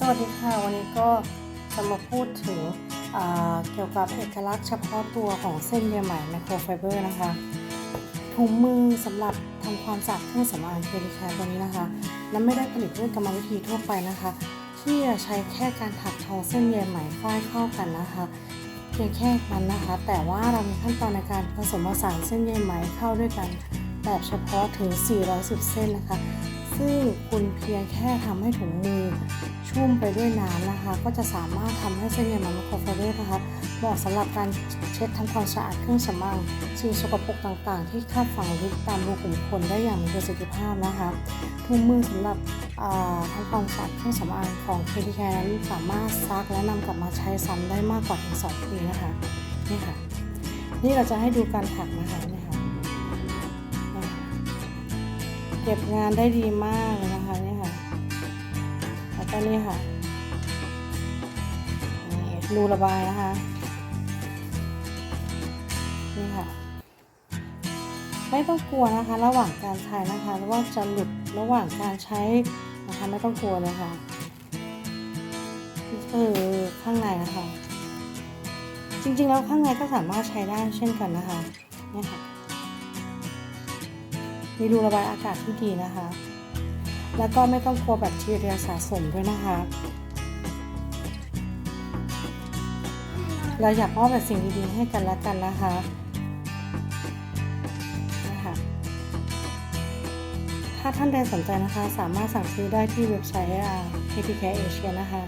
สวัสดีค่ะ วันนี้ก็จะมาพูดถึงเกี่ยวกับเอกลักษณ์เฉพาะตัวของเส้นใยไหมไมโครไฟเบอร์นะคะถุงมือสำหรับทำความสะอาดเครื่องสำอางเคลิแคร์ตัวนี้นะคะ และไม่ได้ผลิตด้วยกรรมวิธีทั่วไปนะคะ ที่จะใช้แค่การถักทอเส้นใยไหมฝ้ายเข้ากันนะคะเพียงแค่นั้นนะคะ แต่ว่าเรามีขั้นตอนในการผสมผสานเส้นใยไหมเข้าด้วยกัน แบบเฉพาะถึง 410 เส้นนะคะ ซึ่งคุณเพียงแค่ทำให้ถุงมือชุ่มไปด้วยน้ำนะคะ ก็จะสามารถทำให้เส้นใยไหมไมโครไฟเบอร์นะคะเหมาะสำหรับการเช็ดทำความสะอาดเครื่องสำอางสิ่งสกปรกต่างๆ ที่คาบฝังลึกตามรูขุมขนได้อย่างมีประสิทธิภาพนะคะถุงมือสำหรับทำความสะอาดเครื่องสำอางของ k t k นั้นสามารถซักและนำกลับมาใช้ซ้ำได้มากกว่าถึง2ปีนะคะนี่ค่ะ นี่เราจะให้ดูการถักนะคะ เก็บงานได้ดีมากเลยนะคะนี่ค่ะแล้วก็นี่ค่ะนี่รูระบายนะคะนี่ค่ะ ไม่ต้องกลัวนะคะ ระหว่างการใช้นะคะว่าจะหลุดระหว่างการใช้นะคะไม่ต้องกลัวเลยค่ะนี่คือข้างในนะคะ จริงๆแล้วข้างในก็สามารถใช้ได้เช่นกันนะคะนี่ค่ะ มีรูระบายอากาศที่ดีนะคะ แล้วก็ไม่ต้องกลัวแบคทีเรียสะสมด้วยนะคะเราอยากมอบแต่สิ่งดีๆให้กันและกันนะคะนะคะ ถ้าท่านใดสนใจนะคะ สามารถสั่งซื้อได้ที่เว็บไซต์ KTK Asia นะคะ